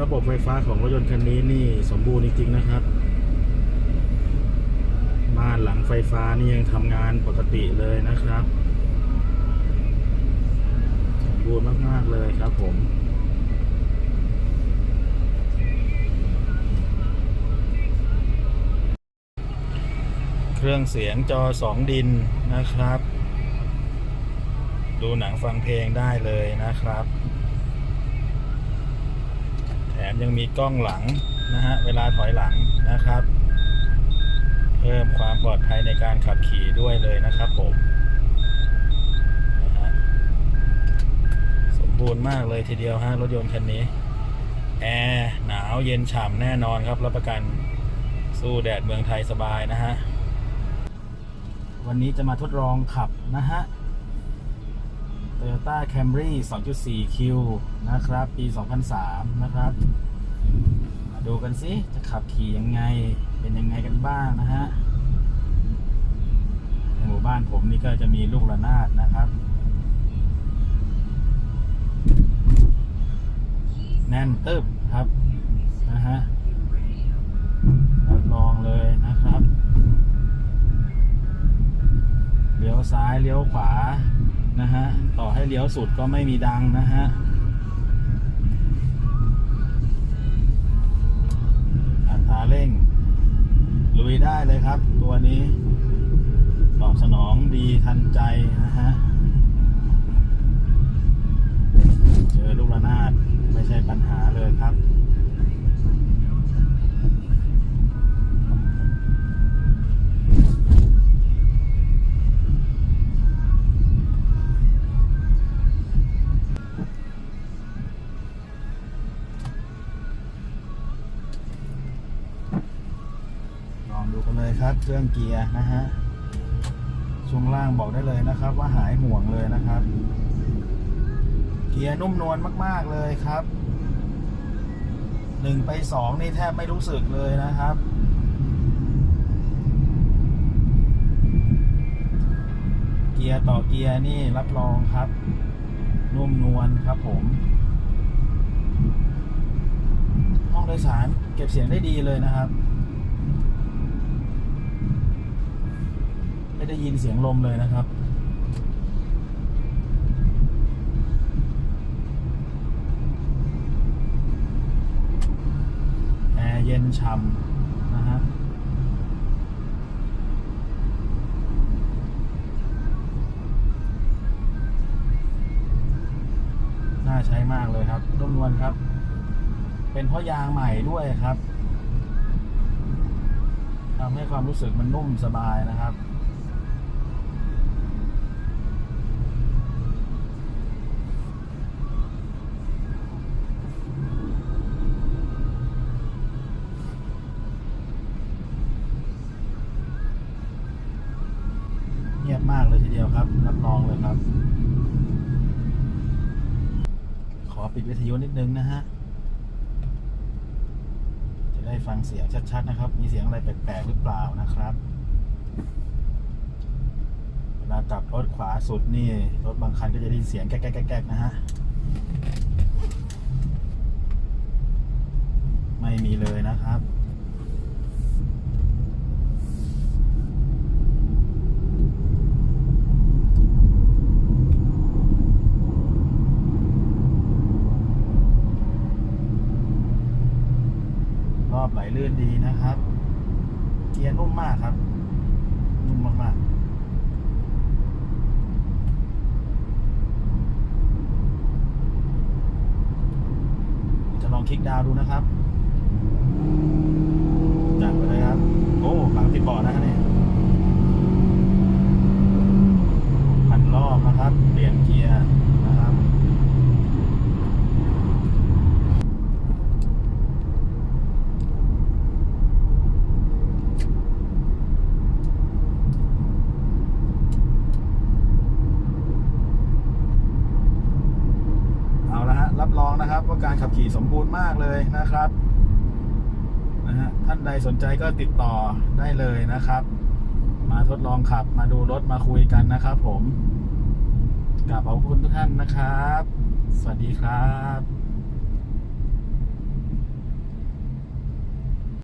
ระบบไฟฟ้าของรถยนต์คันนี้นี่สมบูรณ์จริงๆนะครับม่านหลังไฟฟ้านี่ยังทำงานปกติเลยนะครับ สมบูรณ์มากๆเลยครับผมเครื่องเสียงจอสองดินนะครับ ดูหนังฟังเพลงได้เลยนะครับ มยังมีกล้องหลังนะฮะเวลาถอยหลังนะครับ เพิ่มความปลอดภัยในการขับขี่ด้วยเลยนะครับผมนะฮะสมบูรณ์มากเลยทีเดียวฮะรถยนต์คันนี้แอร์หนาวเย็นฉ่ำแน่นอนครับรับประกันสู้แดดเมืองไทยสบายนะฮะวันนี้จะมาทดลองขับนะฮะ Toyota Camry 2.4Q นะครับ ปี 2003 นะครับ มาดูกันสิ จะขับขี่ยังไง เป็นยังไงกันบ้างนะฮะ ในหมู่บ้านผมนี่ก็จะมีลูกระนาดนะครับ แน่นตึบครับนะฮะรับรองเลยนะครับ เลี้ยวซ้ายเลี้ยวขวา นะฮะ ต่อให้เลี้ยวสุดก็ไม่มีดังนะฮะอัตราเร่ง ลุยได้เลยครับ ตัวนี้ ตอบสนองดีทันใจนะ ครับ เครื่องเกียร์นะฮะช่วงล่างบอกได้เลยนะครับ ว่าหายห่วงเลยนะครับ เกียร์นุ่มนวลมาก ๆเลยครับหนึ่งไปสองนี่แทบไม่รู้สึกเลยนะครับเกียร์ต่อเกียร์นี่รับรองครับ นุ่มนวลครับผม ห้องโดยสารเก็บเสียงได้ดีเลยนะครับ ไม่ได้ยินเสียงลมเลยนะครับ แอร์เย็นฉ่ำนะฮะน่าใช้มากเลยครับนุ่มนวลครับ เป็นเพราะยางใหม่ด้วยครับทำให้ความรู้สึกมันนุ่มสบายนะครับ มากเลยทีเดียวครับรับรองเลยครับ ขอปิดวิทยุนิดนึงนะฮะ จะได้ฟังเสียงชัดๆนะครับ มีเสียงอะไรแปลกๆหรือเปล่านะครับ เวลากลับรถขวาสุดนี่ รถบางคันก็จะได้ยินเสียงแก๊กๆๆนะฮะ ไม่มีเลยนะครับ รอบไห ลลื่นดีนะครับ เกียร์นุ่มมากครับ นุ่มมากๆจะลองคลิกดาวดูนะครับ จัดไปเลยครับ โอ้ หลังติดบ่อนะฮะเนี่ยพันรอบนะครับ เปลี่ยนเกียร์นะครับ เอาละฮะรับรองนะครับ ว่าการขับขี่สมบูรณ์มากเลยนะครับนะฮะท่านใดสนใจก็ติดต่อได้เลยนะครับ มาทดลองขับมาดูรถมาคุยกันนะครับผมกราบขอบคุณทุกท่านนะครับ สวัสดีครับ